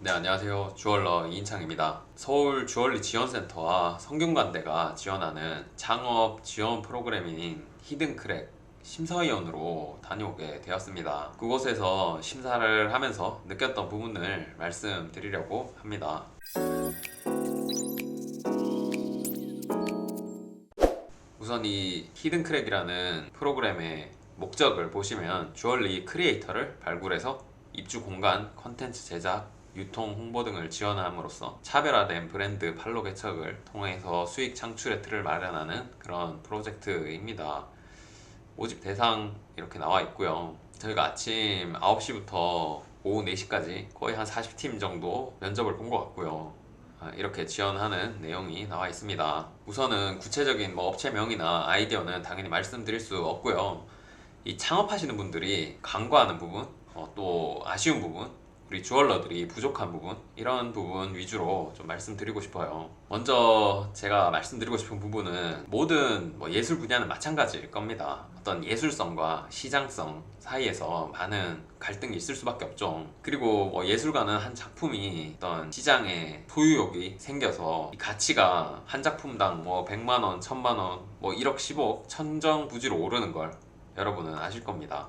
네, 안녕하세요. 주얼러 이인창입니다. 서울 주얼리 지원센터와 성균관대가 지원하는 창업 지원 프로그램인 히든크랙 심사위원으로 다녀오게 되었습니다. 그곳에서 심사를 하면서 느꼈던 부분을 말씀드리려고 합니다. 우선 이 히든크랙이라는 프로그램의 목적을 보시면 주얼리 크리에이터를 발굴해서 입주 공간, 컨텐츠 제작, 유통, 홍보 등을 지원함으로써 차별화된 브랜드 판로 개척을 통해서 수익 창출의 틀을 마련하는 그런 프로젝트입니다. 모집 대상 이렇게 나와 있고요. 저희가 아침 9시부터 오후 4시까지 거의 한 40팀 정도 면접을 본 것 같고요. 아, 이렇게 지원하는 내용이 나와 있습니다. 우선은 구체적인 뭐 업체명이나 아이디어는 당연히 말씀드릴 수 없고요. 이 창업하시는 분들이 간과하는 부분, 어, 또 아쉬운 부분, 우리 주얼러들이 부족한 부분 이런 부분 위주로 좀 말씀드리고 싶어요. 먼저 제가 말씀드리고 싶은 부분은 모든 뭐 예술 분야는 마찬가지일 겁니다. 어떤 예술성과 시장성 사이에서 많은 갈등이 있을 수밖에 없죠. 그리고 뭐 예술가는 한 작품이 어떤 시장에 소유욕이 생겨서 이 가치가 한 작품당 뭐 100만 원, 1000만 원, 뭐 1억, 10억 천정부지로 오르는 걸 여러분은 아실 겁니다.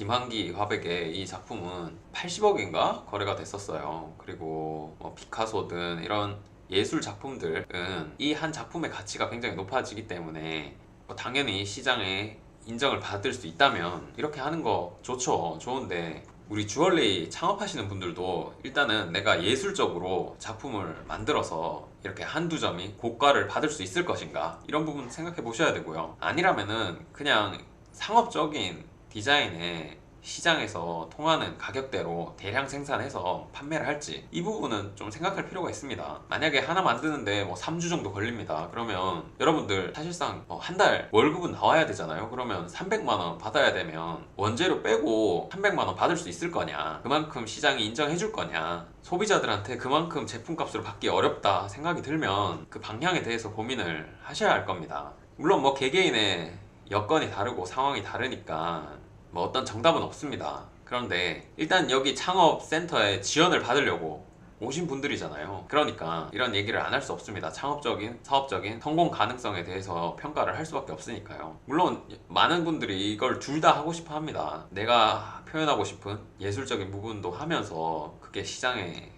김한기 화백의 이 작품은 80억인가 거래가 됐었어요. 그리고 뭐 피카소 등 이런 예술 작품들은 이 한 작품의 가치가 굉장히 높아지기 때문에 뭐 당연히 시장에 인정을 받을 수 있다면 이렇게 하는 거 좋죠. 좋은데 우리 주얼리 창업하시는 분들도 일단은 내가 예술적으로 작품을 만들어서 이렇게 한두 점이 고가를 받을 수 있을 것인가 이런 부분 생각해 보셔야 되고요. 아니라면은 그냥 상업적인 디자인에 시장에서 통하는 가격대로 대량 생산해서 판매를 할지 이 부분은 좀 생각할 필요가 있습니다. 만약에 하나 만드는데 뭐 3주 정도 걸립니다. 그러면 여러분들 사실상 뭐 한 달 월급은 나와야 되잖아요. 그러면 300만 원 받아야 되면 원재료 빼고 300만 원 받을 수 있을 거냐? 그만큼 시장이 인정해 줄 거냐? 소비자들한테 그만큼 제품값으로 받기 어렵다 생각이 들면 그 방향에 대해서 고민을 하셔야 할 겁니다. 물론 뭐 개개인의 여건이 다르고 상황이 다르니까 뭐 어떤 정답은 없습니다. 그런데 일단 여기 창업센터에 지원을 받으려고 오신 분들이잖아요. 그러니까 이런 얘기를 안 할 수 없습니다. 창업적인, 사업적인 성공 가능성에 대해서 평가를 할 수밖에 없으니까요. 물론 많은 분들이 이걸 둘 다 하고 싶어 합니다. 내가 표현하고 싶은 예술적인 부분도 하면서 그게 시장에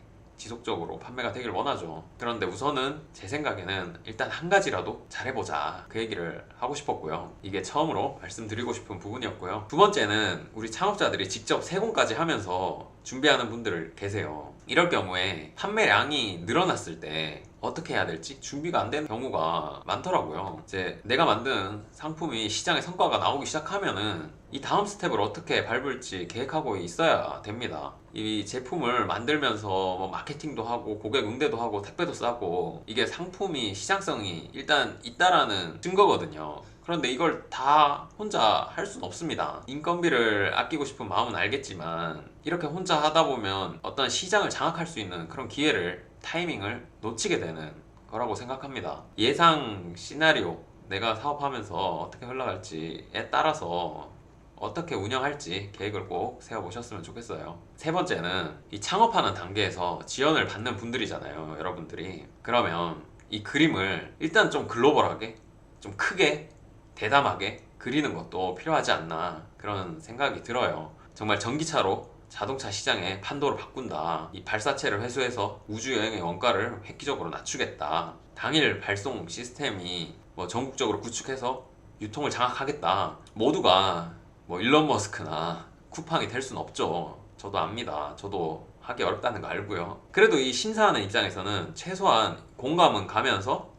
지속적으로 판매가 되길 원하죠. 그런데 우선은 제 생각에는 일단 한 가지라도 잘해보자. 그 얘기를 하고 싶었고요. 이게 처음으로 말씀드리고 싶은 부분이었고요. 두 번째는 우리 창업자들이 직접 세공까지 하면서 준비하는 분들 계세요. 이럴 경우에 판매량이 늘어났을 때 어떻게 해야 될지 준비가 안 되는 경우가 많더라고요. 이제 내가 만든 상품이 시장에 성과가 나오기 시작하면은 이 다음 스텝을 어떻게 밟을지 계획하고 있어야 됩니다. 이 제품을 만들면서 뭐 마케팅도 하고 고객 응대도 하고 택배도 싸고 이게 상품이 시장성이 일단 있다라는 증거거든요. 그런데 이걸 다 혼자 할 수는 없습니다. 인건비를 아끼고 싶은 마음은 알겠지만 이렇게 혼자 하다 보면 어떤 시장을 장악할 수 있는 그런 기회를 타이밍을 놓치게 되는 거라고 생각합니다. 예상 시나리오 내가 사업하면서 어떻게 흘러갈지에 따라서 어떻게 운영할지 계획을 꼭 세워보셨으면 좋겠어요. 세 번째는 이 창업하는 단계에서 지원을 받는 분들이잖아요, 여러분들이. 그러면 이 그림을 일단 좀 글로벌하게, 좀 크게, 대담하게 그리는 것도 필요하지 않나 그런 생각이 들어요. 정말 전기차로 자동차 시장의 판도를 바꾼다. 이 발사체를 회수해서 우주여행의 원가를 획기적으로 낮추겠다. 당일 발송 시스템이 뭐 전국적으로 구축해서 유통을 장악하겠다. 모두가 뭐 일론 머스크나 쿠팡이 될 수는 없죠. 저도 압니다. 저도 하기 어렵다는 거 알고요. 그래도 이 심사하는 입장에서는 최소한 공감은 가면서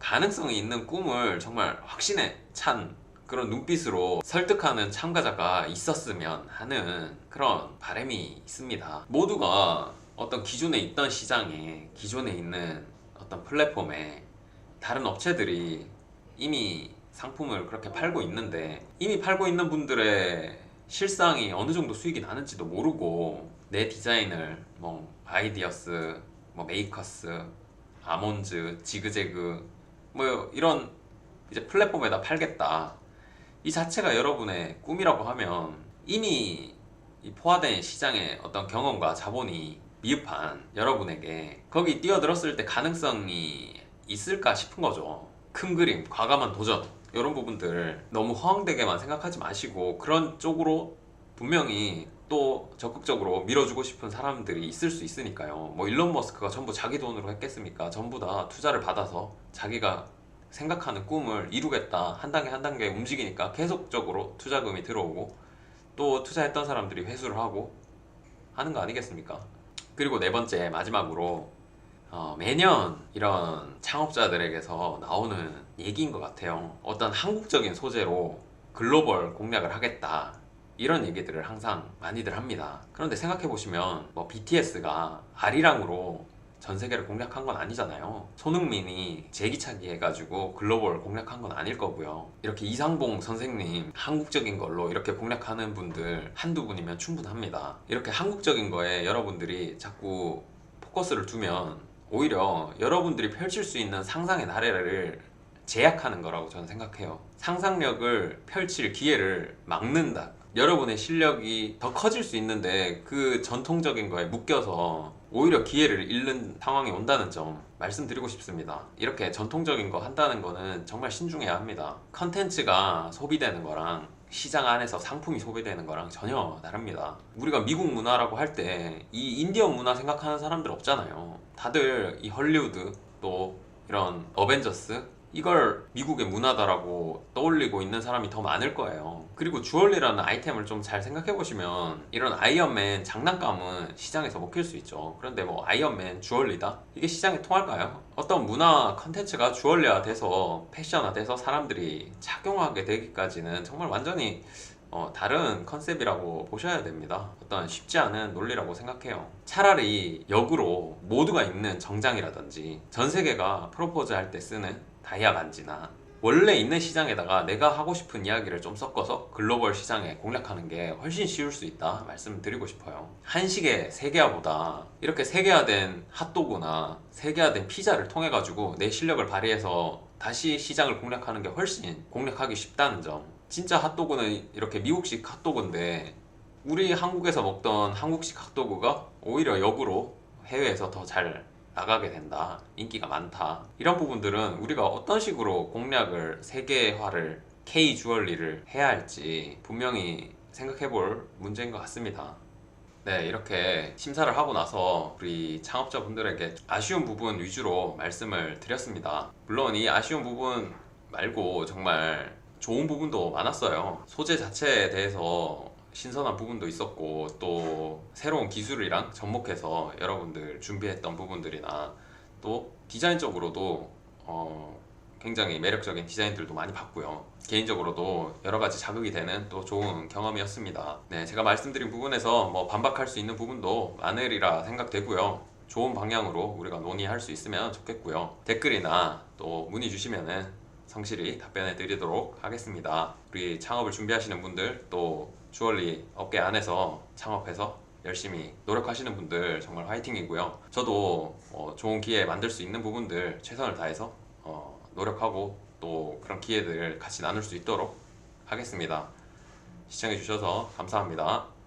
가능성이 있는 꿈을 정말 확신에 찬 그런 눈빛으로 설득하는 참가자가 있었으면 하는 그런 바람이 있습니다. 모두가 어떤 기존에 있던 시장에 기존에 있는 어떤 플랫폼에 다른 업체들이 이미 상품을 그렇게 팔고 있는데 이미 팔고 있는 분들의 실상이 어느 정도 수익이 나는지도 모르고 내 디자인을 뭐 아이디어스, 뭐 메이커스, 아몬즈, 지그재그 뭐 이런 이제 플랫폼에다 팔겠다. 이 자체가 여러분의 꿈이라고 하면 이미 이 포화된 시장의 어떤 경험과 자본이 미흡한 여러분에게 거기 뛰어들었을 때 가능성이 있을까 싶은 거죠. 큰 그림, 과감한 도전 이런 부분들 너무 허황되게만 생각하지 마시고 그런 쪽으로 분명히 또 적극적으로 밀어주고 싶은 사람들이 있을 수 있으니까요. 뭐 일론 머스크가 전부 자기 돈으로 했겠습니까? 전부 다 투자를 받아서 자기가 생각하는 꿈을 이루겠다 한 단계 한 단계 움직이니까 계속적으로 투자금이 들어오고 또 투자했던 사람들이 회수를 하고 하는 거 아니겠습니까? 그리고 네 번째 마지막으로 어, 매년 이런 창업자들에게서 나오는 얘기인 것 같아요. 어떤 한국적인 소재로 글로벌 공략을 하겠다. 이런 얘기들을 항상 많이들 합니다. 그런데 생각해 보시면 뭐 BTS가 아리랑으로 전 세계를 공략한 건 아니잖아요. 손흥민이 제기차기 해가지고 글로벌 공략한 건 아닐 거고요. 이렇게 이상봉 선생님 한국적인 걸로 이렇게 공략하는 분들 한두 분이면 충분합니다. 이렇게 한국적인 거에 여러분들이 자꾸 포커스를 두면 오히려 여러분들이 펼칠 수 있는 상상의 나래를 제약하는 거라고 저는 생각해요. 상상력을 펼칠 기회를 막는다. 여러분의 실력이 더 커질 수 있는데 그 전통적인 거에 묶여서 오히려 기회를 잃는 상황이 온다는 점 말씀드리고 싶습니다. 이렇게 전통적인 거 한다는 거는 정말 신중해야 합니다. 컨텐츠가 소비되는 거랑 시장 안에서 상품이 소비되는 거랑 전혀 다릅니다. 우리가 미국 문화라고 할 때 이 인디언 문화 생각하는 사람들 없잖아요. 다들 이 헐리우드 또 이런 어벤져스 이걸 미국의 문화다라고 떠올리고 있는 사람이 더 많을 거예요. 그리고 주얼리라는 아이템을 좀 잘 생각해 보시면 이런 아이언맨 장난감은 시장에서 먹힐 수 있죠. 그런데 뭐 아이언맨 주얼리다? 이게 시장에 통할까요? 어떤 문화 컨텐츠가 주얼리화 돼서 패션화 돼서 사람들이 착용하게 되기까지는 정말 완전히 어, 다른 컨셉이라고 보셔야 됩니다. 어떤 쉽지 않은 논리라고 생각해요. 차라리 역으로 모두가 입는 정장이라든지 전 세계가 프로포즈 할 때 쓰는 다이아 반지나 원래 있는 시장에다가 내가 하고 싶은 이야기를 좀 섞어서 글로벌 시장에 공략하는 게 훨씬 쉬울 수 있다 말씀드리고 싶어요. 한식의 세계화보다 이렇게 세계화된 핫도그나 세계화된 피자를 통해 가지고 내 실력을 발휘해서 다시 시장을 공략하는 게 훨씬 공략하기 쉽다는 점. 진짜 핫도그는 이렇게 미국식 핫도그인데 우리 한국에서 먹던 한국식 핫도그가 오히려 역으로 해외에서 더 잘 나가게 된다. 인기가 많다. 이런 부분들은 우리가 어떤 식으로 공략을 세계화를 K 주얼리를 해야 할지 분명히 생각해 볼 문제인 것 같습니다. 네, 이렇게 심사를 하고 나서 우리 창업자분들에게 아쉬운 부분 위주로 말씀을 드렸습니다. 물론 이 아쉬운 부분 말고 정말 좋은 부분도 많았어요. 소재 자체에 대해서 신선한 부분도 있었고 또 새로운 기술이랑 접목해서 여러분들 준비했던 부분들이나 또 디자인적으로도 어, 굉장히 매력적인 디자인들도 많이 봤고요. 개인적으로도 여러 가지 자극이 되는 또 좋은 경험이었습니다. 네, 제가 말씀드린 부분에서 뭐 반박할 수 있는 부분도 많으리라 생각되고요. 좋은 방향으로 우리가 논의할 수 있으면 좋겠고요. 댓글이나 또 문의 주시면은 성실히 답변해 드리도록 하겠습니다. 우리 창업을 준비하시는 분들 또 주얼리 업계 안에서 창업해서 열심히 노력하시는 분들 정말 화이팅이고요. 저도 어, 좋은 기회 만들 수 있는 부분들 최선을 다해서 어, 노력하고 또 그런 기회들 같이 나눌 수 있도록 하겠습니다. 시청해 주셔서 감사합니다.